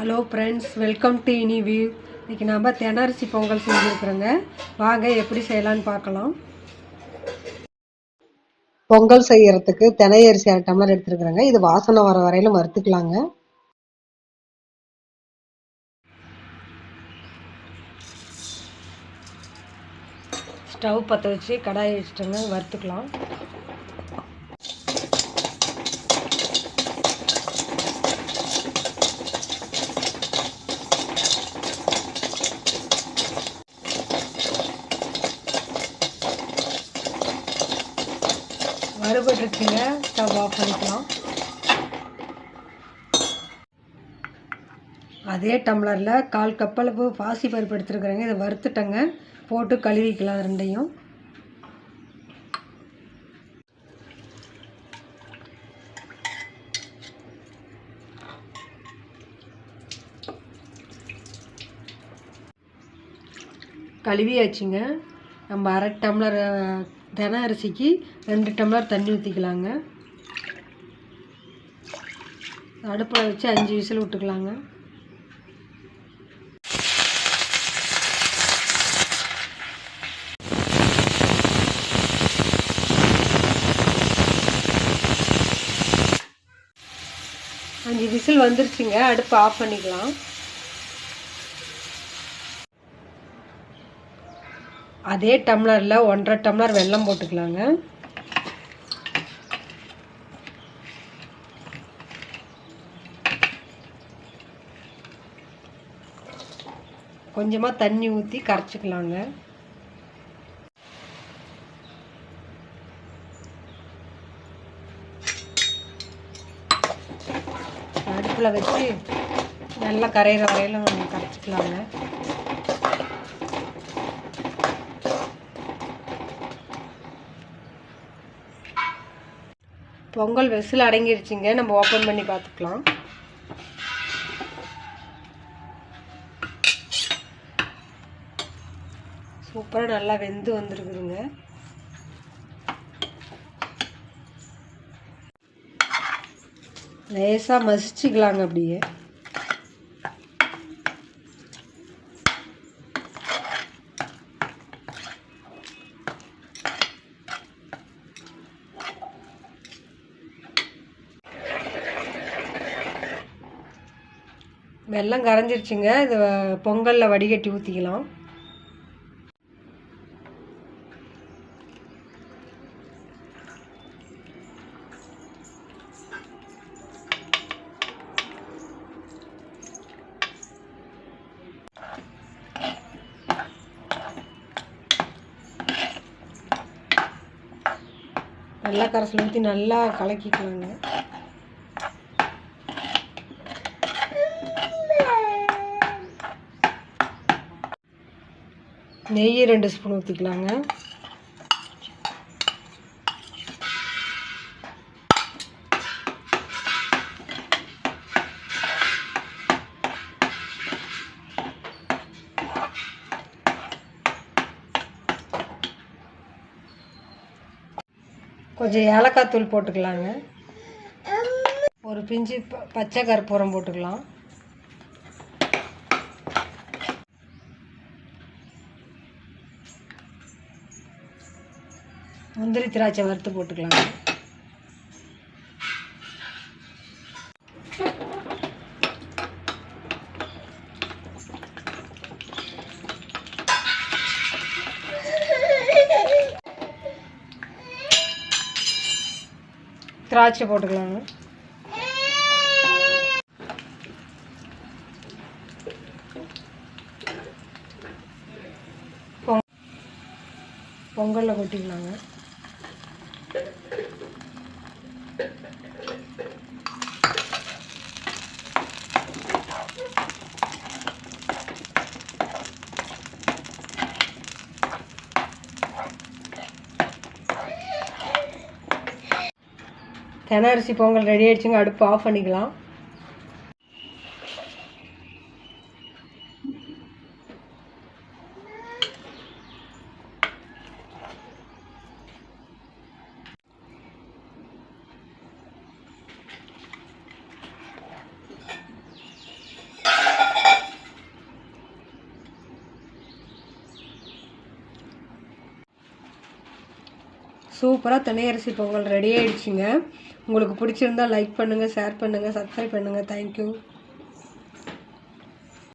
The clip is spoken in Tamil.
ஹலோ ஃப்ரெண்ட்ஸ் வெல்கம் டு இனி வியூ இன்றைக்கி நம்ம தெனரிசி பொங்கல் செஞ்சுருக்குறோங்க. வாங்க எப்படி செய்யலான்னு பார்க்கலாம். பொங்கல் செய்கிறதுக்கு தெனையரிசி அரை டம்ளர் எடுத்துருக்குறேங்க. இது வாசனை வர வரையிலும் வறுத்துக்கலாங்க. ஸ்டவ் பற்ற வச்சு கடாயை வச்சுட்டோங்க. வறுத்துக்கலாம். வறுபட்டுருச்சுங்க ஸ்டவ் ஆஃப் பண்ணிக்கலாம். அதே டம்ளரில் கால் கப் அளவு பாசி பருப்பு எடுத்துருக்குறேங்க. இதை வறுத்துட்டேங்க. போட்டு கழுவிக்கலாம் ரெண்டையும். கழுவியாச்சுங்க. நம்ம அரை டம்ளர் தின அரிசிக்கு ரெண்டு டம்ளர் தண்ணி ஊற்றிக்கலாங்க அடுப்பில் வச்சு அஞ்சு விசில் விட்டுக்கலாங்க. அஞ்சு விசில் வந்துருச்சுங்க. அடுப்பு ஆஃப் பண்ணிக்கலாம். அதே டம்ளரில் ஒன்றரை டம்ளர் வெல்லம் போட்டுக்கலாங்க. கொஞ்சமாக தண்ணி ஊற்றி கரைச்சிக்கலாங்க. அடுப்பில் வச்சு நல்லா கரையிற வரையிலும் கரைச்சிக்கலாங்க. பொங்கல் வெசில் அடங்கிருச்சுங்க. நம்ம ஓப்பன் பண்ணி பார்த்துக்கலாம். சூப்பராக நல்லா வெந்து வந்துருக்குதுங்க. லேசாக மசிச்சுக்கலாங்க அப்படியே. வெள்ளம் கரைஞ்சிருச்சுங்க. இது பொங்கலில் வடிகட்டி ஊற்றிக்கலாம் நல்லா கரைசல் ஊற்றி நல்லா கலக்கிக்கலாங்க. நெய் ரெண்டு ஸ்பூன் ஊற்றிக்கலாங்க கொஞ்சம் ஏலக்காய் தூள் போட்டுக்கலாங்க. ஒரு பிஞ்சு ப- பச்சை கற்பூரம் போட்டுக்கலாம். முந்திரி திராட்சை வறுத்து போட்டுக்கலாங்க திராட்சை போட்டுக்கலாங்க. பொங்கலில் கொட்டிக்கலாங்க. தென அரிசி பொங்கல் ரெடி ஆயிடுச்சுங்க அடுப்பு ஆஃப் பண்ணிக்கலாம். சூப்பராக தினையரிசி பொங்கல் ரெடி ஆகிடுச்சிங்க உங்களுக்கு பிடிச்சிருந்தா லைக் பண்ணுங்கள் ஷேர் பண்ணுங்கள் சப்ஸ்கிரைப் பண்ணுங்கள் தேங்க்யூ